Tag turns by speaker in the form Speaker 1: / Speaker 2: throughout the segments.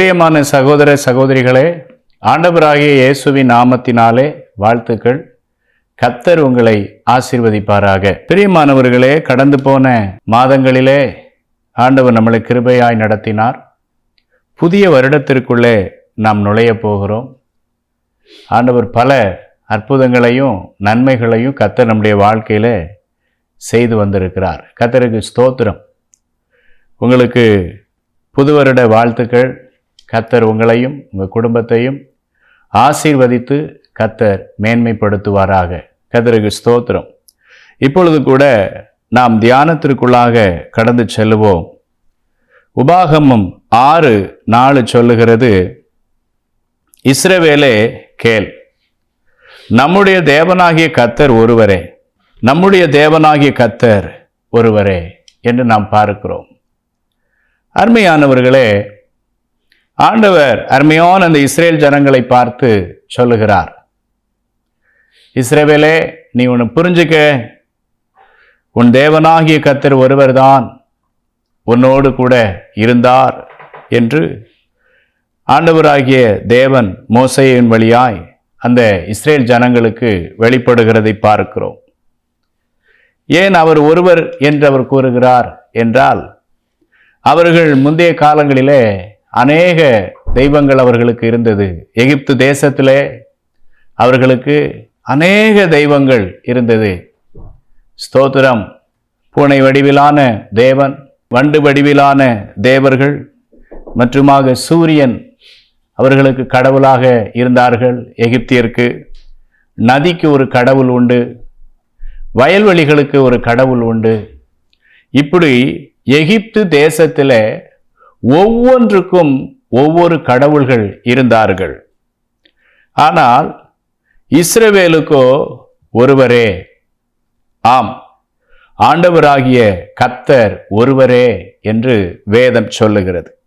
Speaker 1: பிரியமான சகோதர சகோதரிகளே ஆண்டவராகிய இயேசுவின் நாமத்தினாலே வாழ்த்துக்கள். கத்தர் உங்களை ஆசீர்வதிப்பாராக. பிரியமானவர்களே கடந்து போன மாதங்களிலே ஆண்டவர் நம்மளை கிருபையாய் நடத்தினார். புதிய வருடத்திற்குள்ளே நாம் நுழைய போகிறோம். ஆண்டவர் பல அற்புதங்களையும் நன்மைகளையும் கத்தர் நம்முடைய வாழ்க்கையில செய்து வந்திருக்கிறார். கத்தருக்கு ஸ்தோத்திரம். உங்களுக்கு புது வருட வாழ்த்துக்கள். கத்தர் உங்களையும் உங்கள் குடும்பத்தையும் ஆசீர்வதித்து கத்தர் மேன்மைப்படுத்துவாராக. கதருக்கு ஸ்தோத்திரம். இப்பொழுது கூட நாம் தியானத்திற்குள்ளாக கடந்து செல்லுவோம். உபாகமம் ஆறு நாலு சொல்லுகிறது இஸ்ரவேலே கேள் நம்முடைய தேவனாகிய கத்தர் ஒருவரே நம்முடைய தேவனாகிய கத்தர் ஒருவரே என்று நாம் பார்க்கிறோம். அருமையானவர்களே ஆண்டவர் அருமையான அந்த இஸ்ரேல் ஜனங்களை பார்த்து சொல்லுகிறார். இஸ்ரேவேலே நீ ஒன்று புரிஞ்சுக்க. உன் தேவனாகிய கத்தர் ஒருவர்தான் உன்னோடு கூட இருந்தார் என்று ஆண்டவராகிய தேவன் மோசையின் வழியாய் அந்த இஸ்ரேல் ஜனங்களுக்கு வெளிப்படுகிறதை பார்க்கிறோம். ஏன் அவர் ஒருவர் என்று அவர் கூறுகிறார் என்றால் அவர்கள் முந்தைய காலங்களிலே அநேக தெய்வங்கள் அவர்களுக்கு இருந்தது. எகிப்து தேசத்திலே அவர்களுக்கு அநேக தெய்வங்கள் இருந்தது. ஸ்தோத்திரம். பூனை வடிவிலான தேவன் வண்டு வடிவிலான தேவர்கள் மற்றுமாக சூரியன் அவர்களுக்கு கடவுளாக இருந்தார்கள் எகிப்தியருக்கு. நதிக்கு ஒரு கடவுள் உண்டு. வயல்வெளிகளுக்கு ஒரு கடவுள் உண்டு. இப்படி எகிப்து தேசத்தில் ஒவ்வொன்றுக்கும் ஒவ்வொரு கடவுள்கள் இருந்தார்கள். ஆனால் இஸ்ரவேலுக்கோ ஒருவரே. ஆம் ஆண்டவராகிய கத்தர் ஒருவரே என்று வேதம் சொல்லுகிறது.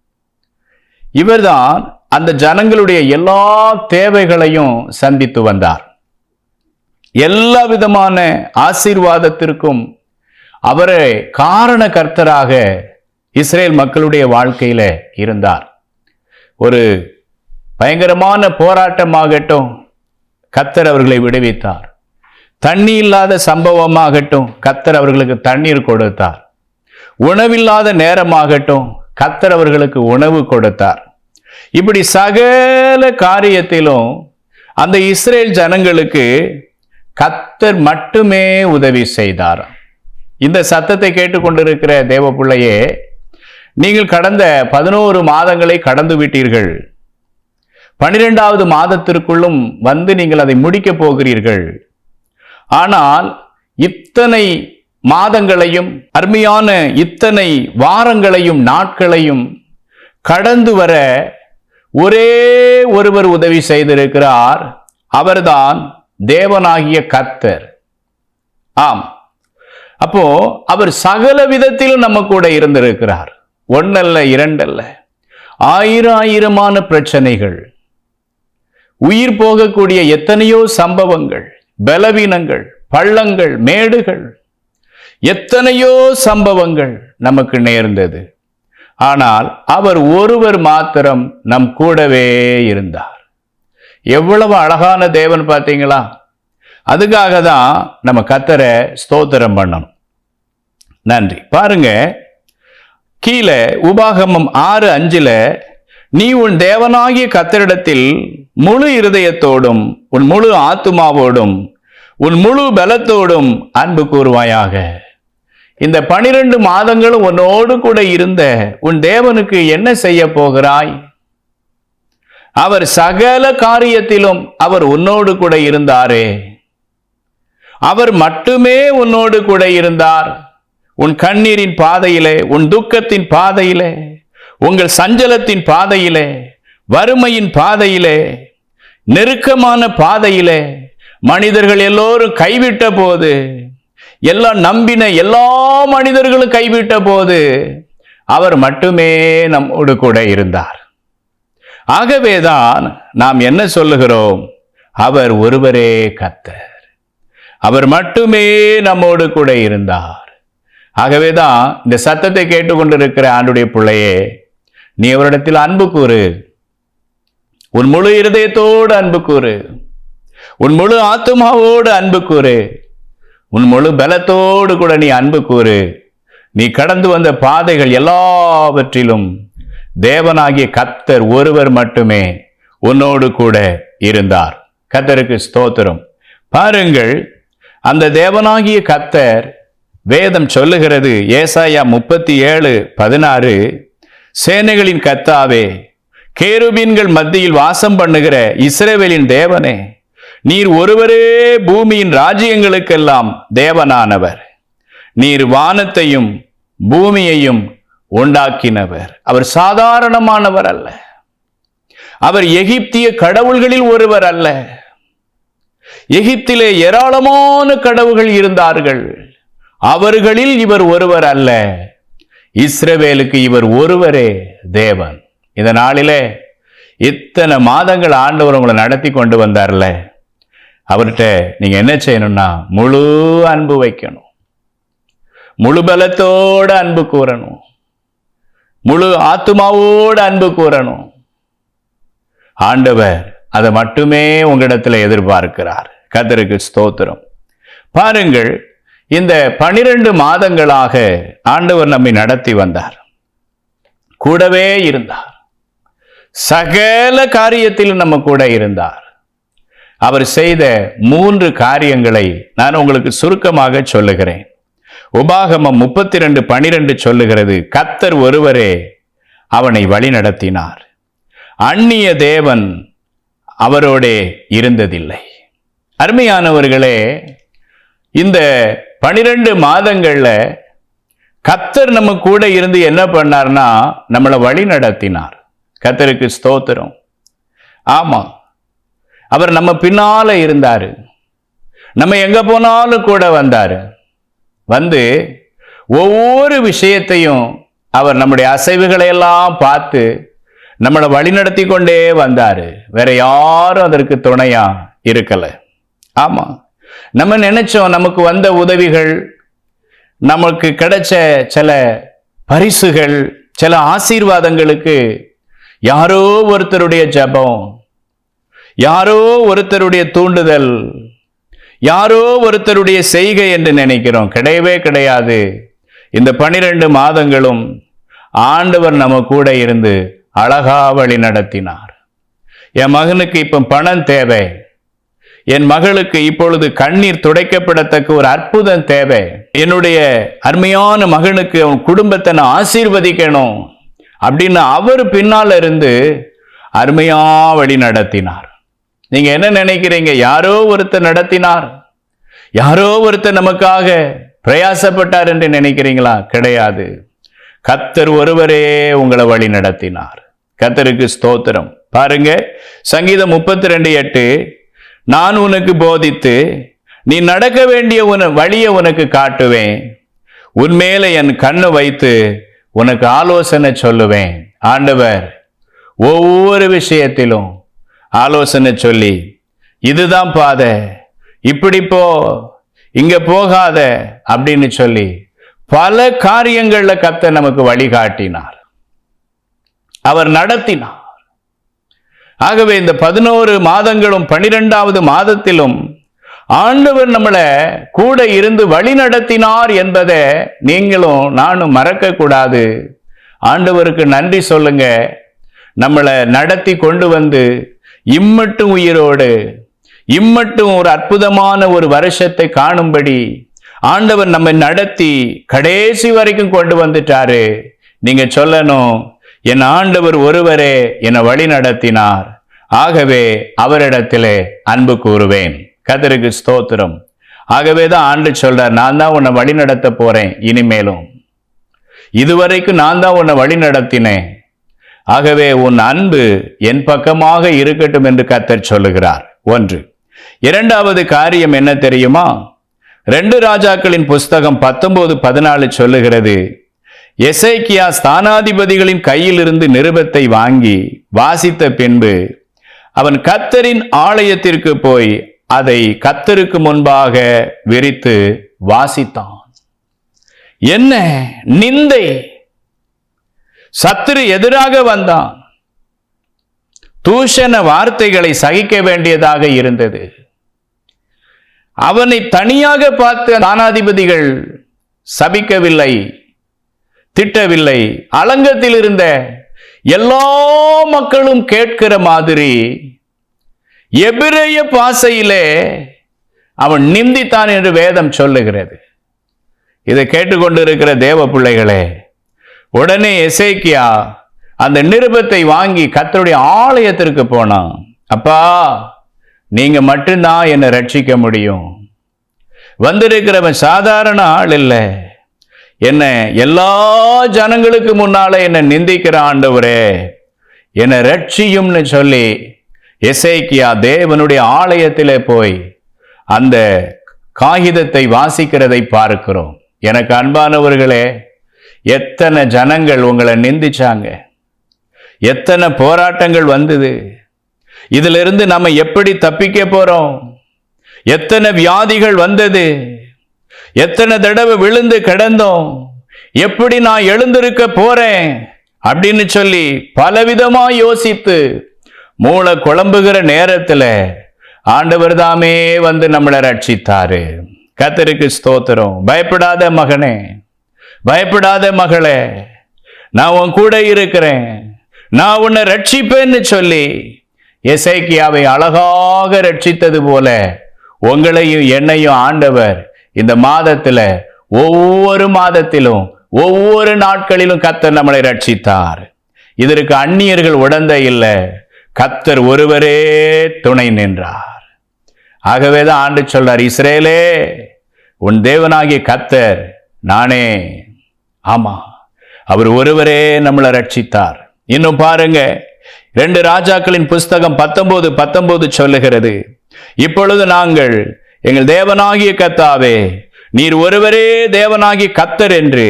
Speaker 1: இவர்தான் அந்த ஜனங்களுடைய எல்லா தேவைகளையும் சந்தித்து வந்தார். எல்லா விதமான ஆசீர்வாதத்திற்கும் அவரை காரண கர்த்தராக இஸ்ரேல் மக்களுடைய வாழ்க்கையில் இருந்தார். ஒரு பயங்கரமான போராட்டமாகட்டும் கத்தர் அவர்களை விடுவித்தார். தண்ணி இல்லாத சம்பவமாகட்டும் கத்தர் அவர்களுக்கு தண்ணீர் கொடுத்தார். உணவில்லாத நேரமாகட்டும் கத்தர் அவர்களுக்கு உணவு கொடுத்தார். இப்படி சகல காரியத்திலும் அந்த இஸ்ரேல் ஜனங்களுக்கு கத்தர் மட்டுமே உதவி செய்தார் இந்த சத்தத்தை கேட்டுக்கொண்டிருக்கிற தேவ பிள்ளையே நீங்கள் கடந்த பதினோரு மாதங்களை கடந்து விட்டீர்கள். பனிரெண்டாவது மாதத்திற்குள்ளும் வந்து நீங்கள் அதை முடிக்கப் போகிறீர்கள். ஆனால் இத்தனை மாதங்களையும் அருமையான இத்தனை வாரங்களையும் நாட்களையும் கடந்து வர ஒரே ஒருவர் உதவி செய்திருக்கிறார். அவர்தான் தேவனாகிய கத்தர் ஆம். அப்போ அவர் சகல விதத்திலும் நம்ம கூட இருந்திருக்கிறார். ஒன்னல்ல இரண்டல்ல. ஆயிரம் ஆயிரமான பிரச்சனைகள். உயிர் போகக்கூடிய எத்தனையோ சம்பவங்கள் பலவீனங்கள் பள்ளங்கள் மேடுகள். எத்தனையோ சம்பவங்கள் நமக்கு நேர்ந்தது. ஆனால் அவர் ஒருவர் மாத்திரம் நம் கூடவே இருந்தார். எவ்வளவு அழகான தேவன் பார்த்தீங்களா? அதுக்காக தான் நம்ம கத்தரை ஸ்தோத்திரம் பண்ணணும். நன்றி. பாருங்க கீழே உபாகமம் ஆறு அஞ்சில் நீ உன் தேவனாகிய கத்தரிடத்தில் முழு இருதயத்தோடும் உன் முழு ஆத்துமாவோடும் உன் முழு பலத்தோடும் அன்பு கூறுவாயாக. இந்த பனிரெண்டு மாதங்களும் உன்னோடு கூட இருந்த உன் தேவனுக்கு என்ன செய்ய போகிறாய்? அவர் சகல காரியத்திலும் அவர் உன்னோடு கூட இருந்தாரே. அவர் மட்டுமே உன்னோடு கூட இருந்தார். உன் கண்ணீரின் பாதையிலே உன் துக்கத்தின் பாதையிலே உங்கள் சஞ்சலத்தின் பாதையிலே வறுமையின் பாதையிலே நெருக்கமான பாதையிலே மனிதர்கள் எல்லோரும் கைவிட்ட போது எல்லாம் நம்பின எல்லா மனிதர்களும் கைவிட்ட போது அவர் மட்டுமே நம்மோடு கூட இருந்தார். ஆகவேதான் நாம் என்ன சொல்லுகிறோம்? அவர் ஒருவரே கத்தர். அவர் மட்டுமே நம்மோடு கூட இருந்தார். ஆகவேதான் இந்த சத்தத்தை கேட்டுக்கொண்டிருக்கிற ஆண்டுடைய பிள்ளையே நீ அவரிடத்தில் அன்பு கூறு. உன் முழு இருதயத்தோடு அன்பு கூறு. உன் முழு ஆத்துமாவோடு அன்பு கூறு. உன் முழு பலத்தோடு கூட நீ அன்பு கூறு. நீ கடந்து வந்த பாதைகள் எல்லாவற்றிலும் தேவனாகிய கத்தர் ஒருவர் மட்டுமே உன்னோடு கூட இருந்தார். கத்தருக்கு ஸ்தோத்திரம். பாருங்கள் அந்த தேவனாகிய கத்தர் வேதம் சொல்லுகிறது ஏசாயா முப்பத்தி ஏழு பதினாறு சேனைகளின் கத்தாவே கேருபீன்கள் மத்தியில் வாசம் பண்ணுகிற இஸ்ரேவேலின் தேவனே நீர் ஒருவரே பூமியின் ராஜ்யங்களுக்கெல்லாம் தேவனானவர். நீர் வானத்தையும் பூமியையும் உண்டாக்கினவர். அவர் சாதாரணமானவர் அல்ல. அவர் எகிப்திய கடவுள்களில் ஒருவர் அல்ல. எகிப்திலே ஏராளமான கடவுள்கள் இருந்தார்கள். அவர்களில் இவர் ஒருவர் அல்ல. இஸ்ரவேலுக்கு இவர் ஒருவரே தேவன். இந்த நாளிலே இத்தனை மாதங்கள் ஆண்டவர் உங்களை நடத்தி கொண்டு வந்தார்ல. அவர்கிட்ட நீங்கள் என்ன செய்யணும்னா முழு அன்பு வைக்கணும். முழு பலத்தோடு அன்பு கூறணும். முழு ஆத்மாவோடு அன்பு கூறணும். ஆண்டவர் அதை மட்டுமே உங்களிடத்தில் எதிர்பார்க்கிறார். கதருக்கு ஸ்தோத்திரம். பாருங்கள் இந்த பனிரெண்டு மாதங்களாக ஆண்டவர் நம்மை நடத்தி வந்தார். கூடவே இருந்தார். சகல காரியத்திலும் நம்ம கூட இருந்தார். அவர் செய்த மூன்று காரியங்களை நான் உங்களுக்கு சுருக்கமாக சொல்லுகிறேன். உபாகமம் முப்பத்தி ரெண்டு பனிரெண்டு சொல்லுகிறது கத்தர் ஒருவரே அவனை வழி நடத்தினார் அந்நிய தேவன் அவரோடே இருந்ததில்லை. அருமையானவர்களே இந்த பனிரெண்டு மாதங்களில் கத்தர் நம்ம கூட இருந்து என்ன பண்ணார்னா நம்மளை வழி நடத்தினார். கத்தருக்கு ஸ்தோத்திரம். ஆமாம் அவர் நம்ம பின்னால இருந்தார். நம்ம எங்கே போனாலும் கூட வந்தார். வந்து ஒவ்வொரு விஷயத்தையும் அவர் நம்முடைய அசைவுகளை எல்லாம் பார்த்து நம்மளை வழிநடத்தி கொண்டே வந்தார். வேற யாரும் அதற்கு துணையாக இருக்கலை. ஆமாம் நம்ம நினைச்சோம் நமக்கு வந்த உதவிகள் நமக்கு கிடைச்ச சில பரிசுகள் சில ஆசீர்வாதங்களுக்கு யாரோ ஒருத்தருடைய ஜெபம் யாரோ ஒருத்தருடைய தூண்டுதல் யாரோ ஒருத்தருடைய செய்கை என்று நினைக்கிறோம். கிடையவே கிடையாது. இந்த பனிரெண்டு மாதங்களும் ஆண்டவர் நம்ம கூட இருந்து அழகா வழி நடத்தினார். என் மகனுக்கு இப்போ பணம் தேவை. என் மகளுக்கு இப்பொழுது கண்ணீர் துடைக்கப்படத்தக்க ஒரு அற்புதம் தேவை. என்னுடைய அருமையான மகனுக்கு அவன் குடும்பத்தை நான் ஆசீர்வதிக்கணும் அப்படின்னு அவர் பின்னால இருந்து அருமையா வழி நடத்தினார். நீங்க என்ன நினைக்கிறீங்க? யாரோ ஒருத்தர் நடத்தினார். யாரோ ஒருத்தர் நமக்காக பிரயாசப்பட்டார் என்று நினைக்கிறீங்களா? கிடையாது. கத்தர் ஒருவரே உங்களை வழி நடத்தினார். கத்தருக்கு ஸ்தோத்திரம். பாருங்க சங்கீதம் முப்பத்தி ரெண்டு எட்டு நான் உனக்கு போதித்து நீ நடக்க வேண்டிய உன வழியை உனக்கு காட்டுவேன். உன்மேல என் கண்ணு வைத்து உனக்கு ஆலோசனை சொல்லுவேன். ஆண்டவர் ஒவ்வொரு விஷயத்திலும் ஆலோசனை சொல்லி இதுதான் பாதை. இப்படி போ இங்க போகாத அப்படின்னு சொல்லி பல காரியங்களில் கத்த நமக்கு வழிகாட்டினார். அவர் நடத்தினார். ஆகவே இந்த பதினோரு மாதங்களும் பனிரெண்டாவது மாதத்திலும் ஆண்டவர் நம்மளை கூட இருந்து வழி நடத்தினார் என்பதை நீங்களும் நானும் மறக்கக்கூடாது ஆண்டவருக்கு நன்றி சொல்லுங்க. நம்மளை நடத்தி கொண்டு வந்து இம்மட்டும் உயிரோடு இம்மட்டும் ஒரு அற்புதமான ஒரு வருஷத்தை காணும்படி ஆண்டவர் நம்மை நடத்தி கடைசி வரைக்கும் கொண்டு வந்துட்டாரு. நீங்க சொல்லணும் என் ஆண்டவர் ஒருவரே என்னை வழி நடத்தினார். ஆகவே அவரிடத்திலே அன்பு கூறுவேன். கதருக்கு ஸ்தோத்திரம். ஆகவே தான் ஆண்டு சொல்றார் நான் தான் உன்னை வழி நடத்த போறேன் இனிமேலும். இதுவரைக்கும் நான் தான் உன்னை வழி நடத்தினேன். ஆகவே உன் அன்பு என் பக்கமாக இருக்கட்டும் என்று கத்தர் சொல்லுகிறார். ஒன்று. இரண்டாவது காரியம் என்ன தெரியுமா? ரெண்டு ராஜாக்களின் புஸ்தகம் பத்தொன்பது பதினாலு சொல்லுகிறது எசைக்கியா ஸ்தானாதிபதிகளின் கையிலிருந்து நிருபத்தை வாங்கி வாசித்த பின்பு அவன் கத்தரின் ஆலயத்திற்கு போய் அதை கத்தருக்கு முன்பாக விரித்து வாசித்தான். என்ன நிந்தை? சத்துரு எதிராக வந்தான். தூஷண வார்த்தைகளை சகிக்க வேண்டியதாக இருந்தது. அவனை தனியாக பார்த்து தானாதிபதிகள் சபிக்கவில்லை திட்டவில்லை அலங்கத்தில் இருந்த எல்லா மக்களும் கேட்கிற மாதிரி எபிரேய பாசையிலே அவன் நிந்தித்தான் என்று வேதம் சொல்லுகிறது. இதை கேட்டுக்கொண்டிருக்கிற தேவ பிள்ளைகளே உடனே எசேக்கியா அந்த நிருபத்தை வாங்கி கத்தருடைய ஆலயத்திற்கு போனான். அப்பா நீங்க மட்டும்தான் என்னை ரட்சிக்க முடியும். வந்திருக்கிறவன் சாதாரண ஆள் இல்லை. என்ன எல்லா ஜனங்களுக்கு முன்னால என்னை நிந்திக்கிற ஆண்டவரே. என்னை ரட்சியும்னு சொல்லி எசேக்கியா தேவனுடைய ஆலயத்திலே போய் அந்த காகிதத்தை வாசிக்கிறதை பார்க்கிறோம். எனக்கு அன்பானவர்களே எத்தனை ஜனங்கள் உங்களை நிந்திச்சாங்க? எத்தனை போராட்டங்கள் வந்தது? இதிலிருந்து நம்ம எப்படி தப்பிக்க போகிறோம் எத்தனை வியாதிகள் வந்தது? எத்தனை தடவை விழுந்து கிடந்தோம்? எப்படி நான் எழுந்திருக்க போறேன்? அப்படின்னு சொல்லி பலவிதமா யோசித்து மூளை குழம்புகிற நேரத்தில் ஆண்டவர் தாமே வந்து நம்மளை ரட்சித்தாரு. கத்தருக்கு ஸ்தோத்திரம். பயப்படாத மகனே பயப்படாத மகளே நான் உன் கூட இருக்கிறேன். நான் உன்னை ரட்சிப்பேன்னு சொல்லி எசைக்கியாவை அழகாக ரட்சித்தது போல உங்களையும் என்னையும் ஆண்டவர் இந்த மாதத்துல ஒவ்வொரு மாதத்திலும் ஒவ்வொரு நாட்களிலும் கத்தர் நம்மளை ரட்சித்தார் இதற்கு அந்நியர்கள் உடந்த இல்லை. கத்தர் ஒருவரே துணை நின்றார். ஆகவேதான் ஆண்டு சொல்றார் இஸ்ரேலே உன் தேவனாகிய கத்தர் நானே. ஆமா அவர் ஒருவரே நம்மளை ரட்சித்தார் இன்னும் பாருங்க ரெண்டு ராஜாக்களின் புஸ்தகம் பத்தொன்பது பத்தொன்பது சொல்லுகிறது இப்பொழுது நாங்கள் எங்கள் தேவனாகிய கத்தாவே நீர் ஒருவரே தேவனாகி கத்தர் என்று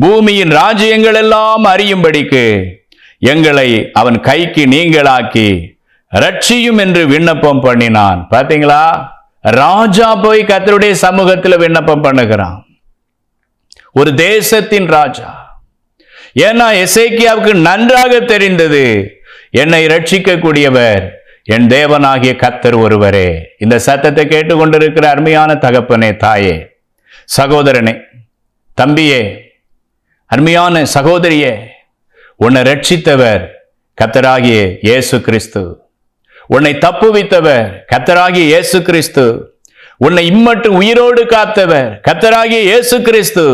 Speaker 1: பூமியின் ராஜ்யங்கள் எல்லாம் அறியும்படிக்கு எங்களை அவன் கைக்கு நீங்களாக்கி ரட்சியும் என்று விண்ணப்பம் பண்ணினான். பார்த்தீங்களா? ராஜா போய் கத்தருடைய சமூகத்தில் விண்ணப்பம் பண்ணுகிறான். ஒரு தேசத்தின் ராஜா. ஏன்னா எசைக்கியாவுக்கு நன்றாக தெரிந்தது என்னை ரட்சிக்கக்கூடியவர் என் தேவனாகிய கத்தர் ஒருவரே இந்த சத்தத்தை கேட்டுக்கொண்டிருக்கிற அருமையான தகப்பனே தாயே சகோதரனே தம்பியே அருமையான சகோதரியே உன்னை ரட்சித்தவர் கத்தராகிய இயேசு கிறிஸ்து. உன்னை தப்புவித்தவர் கத்தராகிய இயேசு கிறிஸ்து. உன்னை இம்மட்டும் உயிரோடு காத்தவர் கத்தராகிய இயேசு கிறிஸ்து.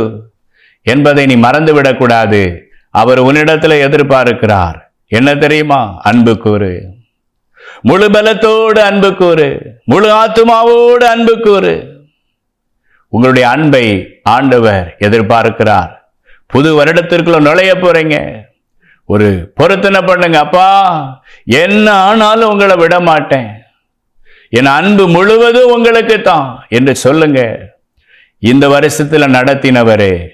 Speaker 1: என்பதை நீ மறந்துவிடக்கூடாது. அவர் உன்னிடத்தில் எதிர்பார்க்கிறார். என்ன தெரியுமா? அன்பு கூறு முழு பலத்தோடு அன்பு கூறு. முழு ஆத்துமாவோடு அன்பு கூறு. உங்களுடைய அன்பை ஆண்டவர் எதிர்பார்க்கிறார். புது வருடத்திற்குள்ள நுழைய போறீங்க. ஒரு பொருத்தனை பண்ணுங்க. அப்பா என்ன ஆனாலும் உங்களை விட மாட்டேன். என் அன்பு முழுவதும் உங்களுக்கு தான் என்று சொல்லுங்க. இந்த வருஷத்தில் நடத்தினவரே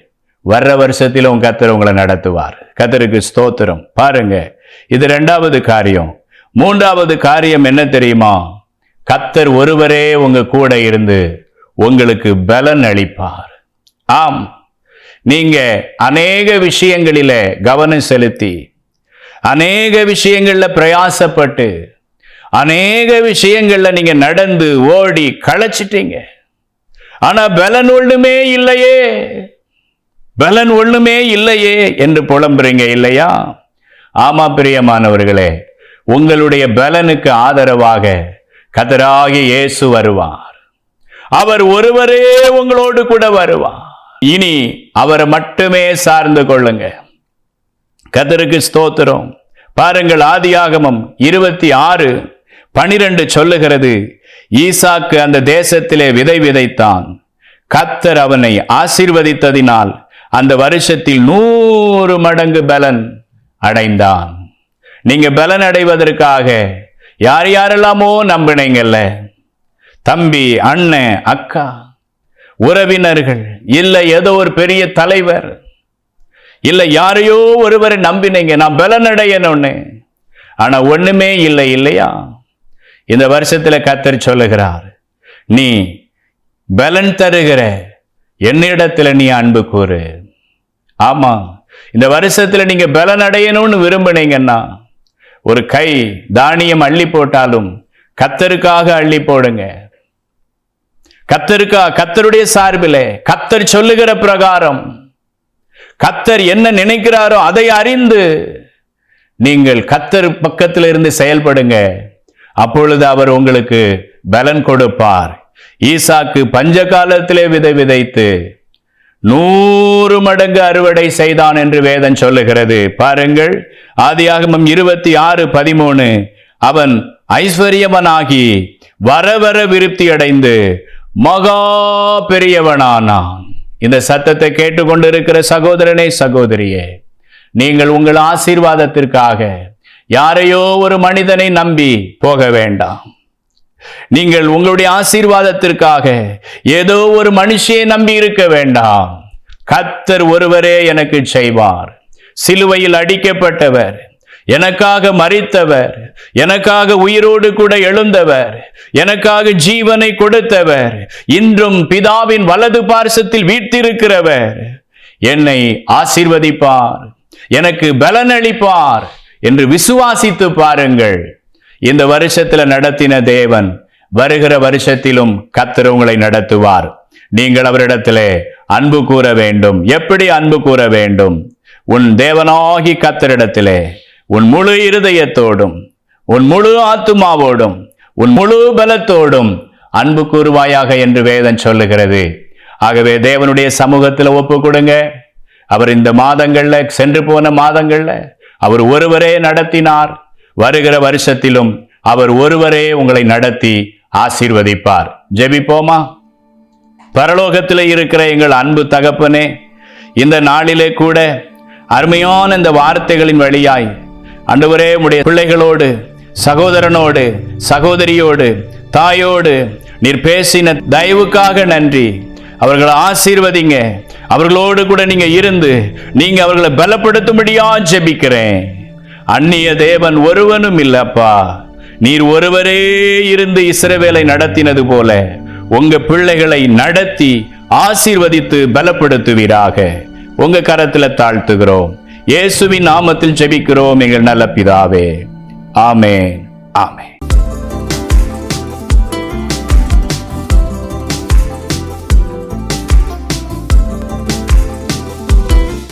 Speaker 1: வர்ற வருஷத்தில் உங்க கத்தர் உங்களை நடத்துவார். கத்தருக்கு ஸ்தோத்திரம். பாருங்க இது ரெண்டாவது காரியம். மூன்றாவது காரியம் என்ன தெரியுமா? கத்தர் ஒருவரே உங்க கூட இருந்து உங்களுக்கு பலன் அளிப்பார். ஆம். நீங்க அநேக விஷயங்களில கவனம் செலுத்தி அநேக விஷயங்களில் பிரயாசப்பட்டு அநேக விஷயங்களில் நீங்க நடந்து ஓடி களைச்சிட்டீங்க. ஆனா பலன் ஒண்ணுமே இல்லையே. பலன் ஒண்ணுமே இல்லையே என்று புலம்புறீங்க இல்லையா? ஆமா பிரியமானவர்களே உங்களுடைய பலனுக்கு ஆதரவாக கதராகி இயேசு வருவார். அவர் ஒருவரே உங்களோடு கூட வருவார். இனி அவரை மட்டுமே சார்ந்து கொள்ளுங்க. கதருக்கு ஸ்தோத்திரம். பாருங்கள் ஆதியாகமம் இருபத்தி ஆறு பனிரெண்டு சொல்லுகிறது ஈசாக்கு அந்த தேசத்திலே விதை விதைத்தான். கத்தர் அவனை ஆசீர்வதித்ததினால் அந்த வருஷத்தில் நூறு மடங்கு பலன் அடைந்தான். நீங்க பலன் அடைவதற்காக யார் யாரெல்லாமோ நம்பினீங்கல்ல? தம்பி அண்ணன் அக்கா உறவினர்கள் இல்லை ஏதோ ஒரு பெரிய தலைவர் இல்லை யாரையோ ஒருவரை நம்பினீங்க நான் பலன் அடையணும்னு ஆனால் ஒன்றுமே இல்லை இல்லையா? இந்த வருஷத்தில் கத்தர் சொல்லுகிறார் நீ பலன் தருகிற என்னிடத்தில் நீ அன்பு கூறு. ஆமாம் இந்த வருஷத்தில் நீங்கள் பலன் அடையணும்னு விரும்புனீங்கன்னா ஒரு கை தானியம் அள்ளி போட்டாலும் கத்தருக்காக அள்ளி போடுங்க. கத்தருக்கா கத்தருடைய சார்பிலே கத்தர் சொல்லுகிற பிரகாரம் கத்தர் என்ன நினைக்கிறாரோ அதை அறிந்து நீங்கள் கத்தர் பக்கத்தில் இருந்து செயல்படுங்க. அப்பொழுது அவர் உங்களுக்கு பலன் கொடுப்பார். ஈசாக்கு பஞ்ச காலத்திலே விதை விதைத்து நூறு மடங்கு அறுவடை செய்தான் என்று வேதம் சொல்லுகிறது. பாருங்கள் ஆதியாகமம் இருபத்தி ஆறு பதிமூணு. அவன் ஐஸ்வர்யவனாகி வர வர விருப்தி அடைந்து மகா பெரியவனானான். இந்த சத்தத்தை கேட்டுக்கொண்டிருக்கிற சகோதரனே சகோதரியே நீங்கள் உங்கள் ஆசீர்வாதத்திற்காக யாரையோ ஒரு மனிதனை நம்பி போக வேண்டாம். நீங்கள் உங்களுடைய ஆசீர்வாதத்திற்காக ஏதோ ஒரு மனுஷியை நம்பி இருக்க வேண்டாம். கத்தர் ஒருவரே எனக்கு செய்வார். சிலுவையில் அடிக்கப்பட்டவர் எனக்காக மறித்தவர் எனக்காக உயிரோடு கூட எழுந்தவர் எனக்காக ஜீவனை கொடுத்தவர் இன்றும் பிதாவின் வலது பார்சத்தில் வீட்டிருக்கிறவர் என்னை ஆசீர்வதிப்பார் எனக்கு பலன் அளிப்பார் என்று விசுவாசித்து பாருங்கள். இந்த வருஷத்துல நடத்தின தேவன் வருகிற வருஷத்திலும் கத்தர் உங்களை நடத்துவார். நீங்கள் அவரிடத்திலே அன்பு கூற வேண்டும். எப்படி அன்பு கூற வேண்டும்? உன் தேவனாகி கத்தரிடத்திலே உன் முழு இருதயத்தோடும் உன் முழு ஆத்துமாவோடும் உன் முழு பலத்தோடும் அன்பு கூறுவாயாக என்று வேதன் சொல்லுகிறது. ஆகவே தேவனுடைய சமூகத்தில் ஒப்பு கொடுங்க அவர் இந்த மாதங்களில் சென்று போன மாதங்களில் அவர் ஒருவரே நடத்தினார். வருகிற வருஷத்திலும் அவர் ஒருவரே உங்களை நடத்தி ஆசீர்வதிப்பார். ஜெபிப்போமா? பரலோகத்தில் இருக்கிற எங்கள் அன்பு தகப்பனே இந்த நாளிலே கூட அருமையான இந்த வார்த்தைகளின் வழியாய் அன்றுவரே உடைய பிள்ளைகளோடு சகோதரனோடு சகோதரியோடு தாயோடு நீர் பேசின தயவுக்காக நன்றி. அவர்களை ஆசீர்வதிங்க. அவர்களோடு கூட நீங்க இருந்து நீங்க அவர்களை பலப்படுத்தும்படியா ஜெபிக்கிறேன். அந்நிய தேவன் ஒருவனும் இல்லப்பா. நீர் ஒருவரே இருந்து இஸ்ரவேலை நடத்தினது போல உங்க பிள்ளைகளை நடத்தி ஆசீர்வதித்து பலப்படுத்துவீராக. உங்க கரத்துல தாழ்த்துகிறோம். இயேசுவின் நாமத்தில் ஜெபிக்கிறோம் எங்கள் நல்ல பிதாவே. ஆமே ஆமே